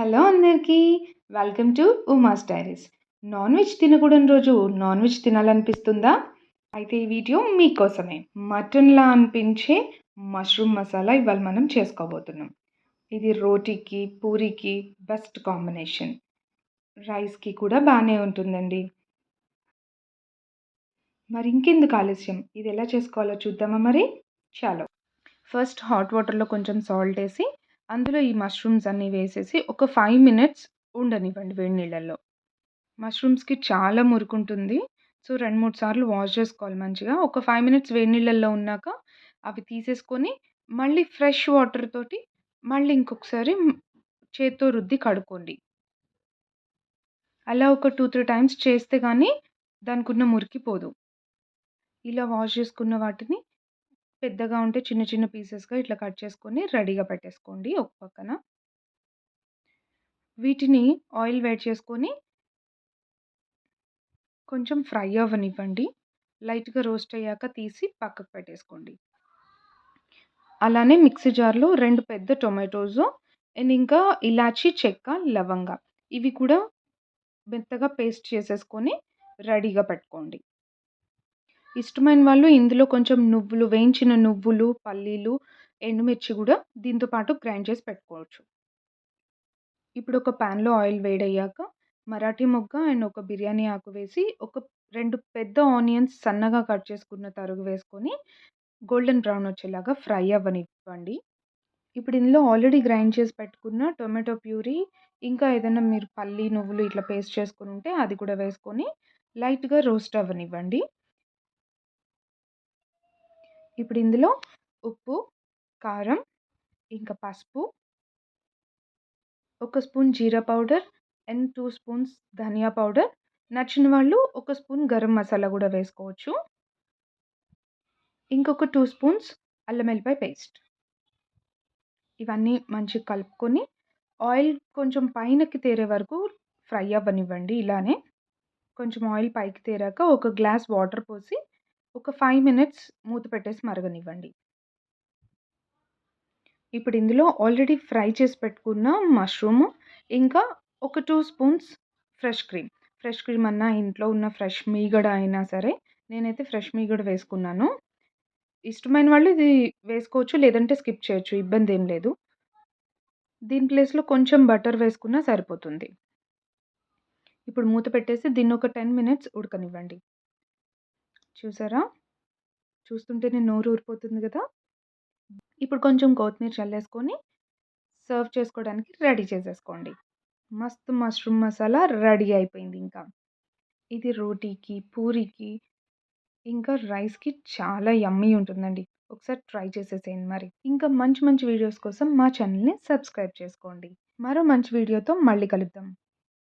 Hello అందరికీ welcome to Uma's diaries. Non veg తినకూడని రోజు non veg తినాలనిపిస్తుందా? అయితే ఈ వీడియో మీకోసమే. మటన్లా అనిపించే మష్రూమ్ మసాలా ఇవాళ మనం చేసుకోబోతున్నాం. ఇది రోటీకి పూరికి బెస్ట్ కాంబినేషన్. రైస్కి కూడా బాగానే ఉంటుందండి. మరి ఇంకెందుకు ఆలస్యం? ఇది ఎలా చేసుకోవాలో చూద్దామా మరి? చాలు. ఫస్ట్ హాట్ వాటర్లో కొంచెం సాల్ట్ వేసి అందులో ఈ మష్రూమ్స్ అన్నీ వేసేసి ఒక ఫైవ్ మినిట్స్ ఉండనివ్వండి వేడి నీళ్ళల్లో. మష్రూమ్స్కి చాలా మురుకుంటుంది. సో రెండు మూడు సార్లు వాష్ చేసుకోవాలి మంచిగా. ఒక ఫైవ్ మినిట్స్ వేడి నీళ్ళల్లో ఉన్నాక అవి తీసేసుకొని మళ్ళీ ఫ్రెష్ వాటర్ తోటి మళ్ళీ ఇంకొకసారి చేత్తో రుద్ది కడుక్కోండి. అలా ఒక టూ త్రీ టైమ్స్ చేస్తే కానీ దానికి ఉన్న మురికి పోదు. ఇలా వాష్ చేసుకున్న వాటిని పెద్దగా ఉంటే చిన్న చిన్న పీసెస్గా ఇట్లా కట్ చేసుకొని రెడీగా పెట్టేసుకోండి ఒక పక్కన. వీటిని ఆయిల్ వేడి చేసుకొని కొంచెం ఫ్రై అవ్వనివ్వండి. లైట్గా రోస్ట్ అయ్యాక తీసి పక్కకు పెట్టేసుకోండి. అలానే మిక్సీ జార్లో రెండు పెద్ద టొమాటోస్ అండ్ ఇంకా ఇలాచి చెక్క లవంగ ఇవి కూడా మెత్తగా పేస్ట్ చేసేసుకొని రెడీగా పెట్టుకోండి. ఇష్టమైన వాళ్ళు ఇందులో కొంచెం నువ్వులు వేయించిన నువ్వులు పల్లీలు ఎండుమిర్చి కూడా దీంతో పాటు గ్రైండ్ చేసి పెట్టుకోవచ్చు. ఇప్పుడు ఒక ప్యాన్లో ఆయిల్ వేడయ్యాక మరాఠీ మొగ్గ అండ్ ఒక బిర్యానీ ఆకు వేసి ఒక రెండు పెద్ద ఆనియన్స్ సన్నగా కట్ చేసుకున్న తరుగు వేసుకొని గోల్డెన్ బ్రౌన్ వచ్చేలాగా ఫ్రై అవ్వనివ్వండి. ఇప్పుడు ఇందులో ఆల్రెడీ గ్రైండ్ చేసి పెట్టుకున్న టొమాటో ప్యూరీ ఇంకా ఏదైనా మీరు పల్లి నువ్వులు ఇట్లా పేస్ట్ చేసుకుని ఉంటే అది కూడా వేసుకొని లైట్గా రోస్ట్ అవ్వనివ్వండి. ఇప్పుడు ఇందులో ఉప్పు కారం ఇంకా పసుపు ఒక spoon jeera powder and two spoons dhaniya powder. నచ్చిన వాళ్ళు ఒక స్పూన్ గరం మసాలా కూడా వేసుకోవచ్చు. ఇంకొక టూ స్పూన్స్ అల్లం వెల్లిపాయ పేస్ట్. ఇవన్నీ మంచిగా కలుపుకొని ఆయిల్ కొంచెం పైనకి తేరే వరకు ఫ్రై అవ్వనివ్వండి ఇలానే. కొంచెం ఆయిల్ పైకి తేరాక ఒక గ్లాస్ వాటర్ పోసి ఒక ఫైవ్ మినిట్స్ మూత పెట్టేసి మరగనివ్వండి. ఇప్పుడు ఇందులో ఆల్రెడీ ఫ్రై చేసి పెట్టుకున్న మష్రూమ్ ఇంకా ఒక two spoons fresh cream. Fresh cream అన్నా ఇంట్లో ఉన్న ఫ్రెష్ మీగడ అయినా సరే నేనైతే ఫ్రెష్ మీగడ వేసుకున్నాను. ఇష్టమైన వాళ్ళు ఇది వేసుకోవచ్చు లేదంటే స్కిప్ చేయొచ్చు ఇబ్బంది ఏం లేదు. దీని ప్లేస్లో కొంచెం బటర్ వేసుకున్నా సరిపోతుంది. ఇప్పుడు మూత పెట్టేసి దీన్ని ఒక టెన్ మినిట్స్ ఉడకనివ్వండి. చూసారా? చూస్తుంటేనే నోరు ఊరిపోతుంది కదా! ఇప్పుడు కొంచెం కొత్తిమీర చల్లేసుకొని సర్వ్ చేసుకోవడానికి రెడీ చేసేసుకోండి. మస్తు మష్రూమ్ మసాలా రెడీ అయిపోయింది ఇంకా. ఇది రోటీకి పూరికి ఇంకా రైస్కి చాలా యమ్మీ ఉంటుందండి. ఒకసారి ట్రై చేసేసేయండి మరి. ఇంకా మంచి మంచి వీడియోస్ కోసం మా ఛానల్ని సబ్స్క్రైబ్ చేసుకోండి. మరో మంచి వీడియోతో మళ్ళీ కలుద్దాం.